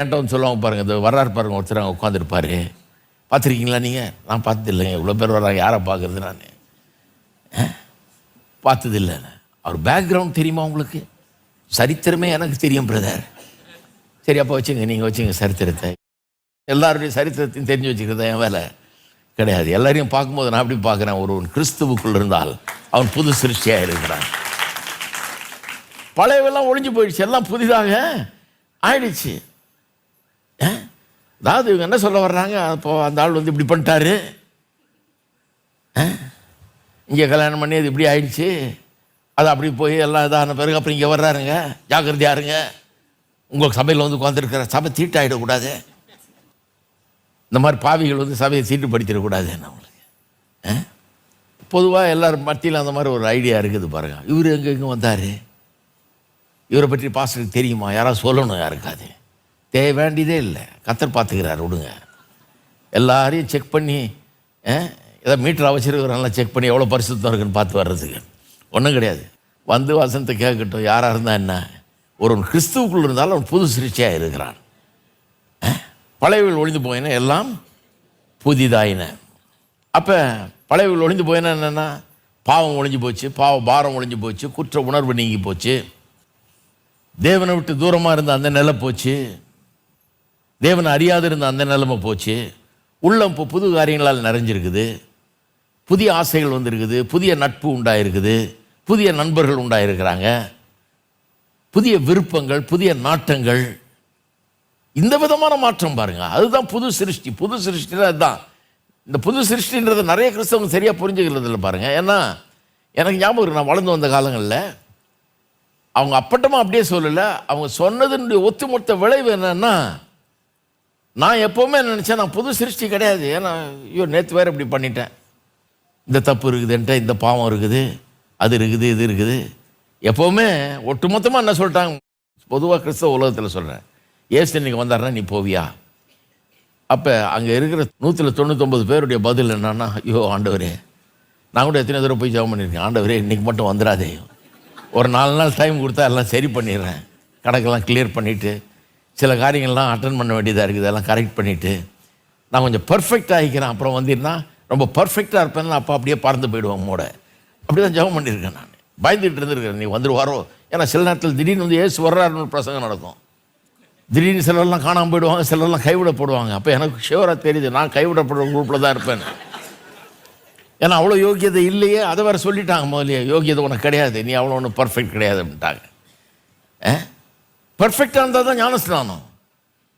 என்கிட்ட சொல்லுவாங்க பாருங்கள் இந்த வர்றாரு பாருங்க ஒருத்தர் அங்கே உட்காந்துருப்பாரு பார்த்துருக்கீங்களா நீங்கள் நான் பார்த்ததில்லைங்க இவ்வளோ பேர் வர்றாங்க யாரை பார்க்குறது நான்? பார்த்தது இல்லை அவர் பேக்ரவுண்ட் தெரியுமா உங்களுக்கு? சரித்திரமே எனக்கு தெரியும் பிரதர் சரி அப்போ வச்சுங்க நீங்கள் வச்சுங்க சரித்திரத்தை. எல்லாருடைய சரித்திரத்தையும் தெரிஞ்சு வச்சுக்கிறது என் வேலை. கிடையாது. எல்லாரையும் பார்க்கும்போது நான் அப்படி பார்க்குறேன்? ஒருவன் கிறிஸ்துவுக்குள் இருந்தால் அவன் புது சிருஷ்டியாக இருக்கிறான். பழையவெல்லாம் ஒழிஞ்சு போயிடுச்சு. எல்லாம் புதிதாக ஆயிடுச்சு. அதாவது இவங்க என்ன சொல்ல வர்றாங்க? அப்போ அந்த ஆள் வந்து இப்படி பண்ணிட்டாரு. இங்கே கல்யாணம் பண்ணி அது இப்படி ஆயிடுச்சு. அது அப்படி போய் எல்லாம் இதான பிறகு அப்புறம் இங்கே வர்றாருங்க. ஜாக்கிரதையா இருங்க. உங்கள் சபையில் வந்து உட்காந்துருக்கிற சபை தீட்டாயிடக்கூடாது. இந்த மாதிரி பாவிகள் வந்து சபையை தீட்டுப்படுத்திடக்கூடாது அவங்களுக்கு பொதுவாக எல்லாரும் மத்தியில் அந்த மாதிரி ஒரு ஐடியா இருக்குது பாருங்கள் இவர் எங்கே எங்கே வந்தார்? இவரை பற்றி பாஸ்டருக்கு தெரியுமா? யாராவது சொல்லணும் யாருக்காது தேவை வேண்டியதே இல்லை. கத்தர் பார்த்துக்கிறார் விடுங்க. எல்லாரையும் செக் பண்ணி அஹ், ஏதோ மீட்டர் வச்சிருக்கிறனால செக் பண்ணி எவ்வளோ பரிசுத்தம் இருக்குன்னு பார்த்து வர்றதுக்கு. ஒன்றும் கிடையாது. வந்து வசனத்தை கேட்கட்டும் யாராக இருந்தால் என்ன? ஒரு கிறிஸ்துவுக்குள் இருந்தாலும் அவன் புது சிகிச்சையாக இருக்கிறான். அஹ், பழையவில் ஒளிந்து போயின எல்லாம் புதிதாயின. அப்போ பழையவில் ஒளிந்து போயினா என்னென்னா பாவம் ஒளிஞ்சு போச்சு பாவ பாரம் ஒளிஞ்சு போச்சு குற்ற உணர்வு நீங்கி போச்சு. தேவனை விட்டு தூரமாக இருந்த அந்த நிலை போச்சு. தேவனை அறியாது இருந்த அந்த நிலைமை போச்சு. உள்ளம் இப்போ புது காரியங்களால் நிறைஞ்சிருக்குது. புதிய ஆசைகள் வந்திருக்குது. புதிய நட்பு உண்டாயிருக்குது. புதிய நண்பர்கள் உண்டாயிருக்கிறாங்க. புதிய விருப்பங்கள் புதிய நாட்டங்கள். இந்த விதமான மாற்றம் பாருங்க. அதுதான் புது சிருஷ்டி. புது சிருஷ்டினா அதுதான். இந்த புது சிருஷ்டின்றதை நிறைய கிறிஸ்தவங்க சரியாக புரிஞ்சுக்கிறது இல்லை பாருங்க. ஏன்னா எனக்கு ஞாபகம் இருக்கு. நான் வளர்ந்து வந்த காலங்களில் அவங்க அப்பட்டமாக அப்படியே சொல்லலை. அவங்க சொன்னதுனுடைய ஒத்துமொத்த விளைவு என்னன்னா நான் எப்போவுமே நினச்சேன் நான் புது சிருஷ்டி கிடையாது. ஏன்னா ஐயோ நேற்று வேறு இப்படி பண்ணிட்டேன். இந்த தப்பு இருக்குதுன்ட்டு இந்த பாவம் இருக்குது அது இருக்குது இது இருக்குது. எப்போவுமே ஒட்டுமொத்தமாக என்ன சொல்லிட்டாங்க? பொதுவாக கிறிஸ்தவ உலகத்தில் சொல்கிறேன் ஏசு இன்னைக்கு வந்தாருன்னா நீ போவியா? அப்போ அங்கே இருக்கிற நூற்றில் தொண்ணூத்தொம்பது பேருடைய பதில் என்னன்னா ஐயோ ஆண்டவரே நான் கூட எத்தனை தடவை போய் ஜெபம் பண்ணியிருக்கேன் ஆண்டவரே இன்னைக்கு மட்டும் வந்துடாதே. ஒரு நாலு நாள் டைம் கொடுத்தா எல்லாம் சரி பண்ணிடுறேன். கணக்கெல்லாம் கிளியர் பண்ணிவிட்டு சில காரியங்கள்லாம் அட்டன் பண்ண வேண்டியதாக இருக்குது. அதெல்லாம் கரெக்ட் பண்ணிவிட்டு நான் கொஞ்சம் பர்ஃபெக்ட் ஆகிக்கிறேன். அப்புறம் வந்திருந்தா ரொம்ப பர்ஃபெக்டாக இருப்பேன் அப்போ அப்படியே பறந்து போயிடுவேன் மூட. அப்படி தான் ஜபம் பண்ணியிருக்கேன் நான். பயந்துகிட்டு இருந்திருக்கிறேன். நீ வந்துருவாரோ? ஏன்னா சில நேரத்தில் திடீர்னு வந்து ஏசு வர்றாருன்னு ஒரு பிரசங்கம் நடக்கும். திடீர்னு சிலர்லாம் காணாமல் போயிடுவாங்க சிலர்லாம் கைவிடப்படுவாங்க. அப்போ எனக்கு ஷிவராக தெரியுது நான் கைவிடப்படுற குரூப்பில் தான் இருப்பேன் ஏன்னா அவ்வளோ யோகியதை இல்லையே அதை வேறு சொல்லிட்டாங்க முதலியே யோகியதை உனக்கு கிடையாது நீ அவ்வளோ ஒன்றும் பர்ஃபெக்ட் கிடையாது அப்படின்ட்டாங்க. பர்ஃபெக்டாக இருந்தால் தான் ஞானஸ்நானம்.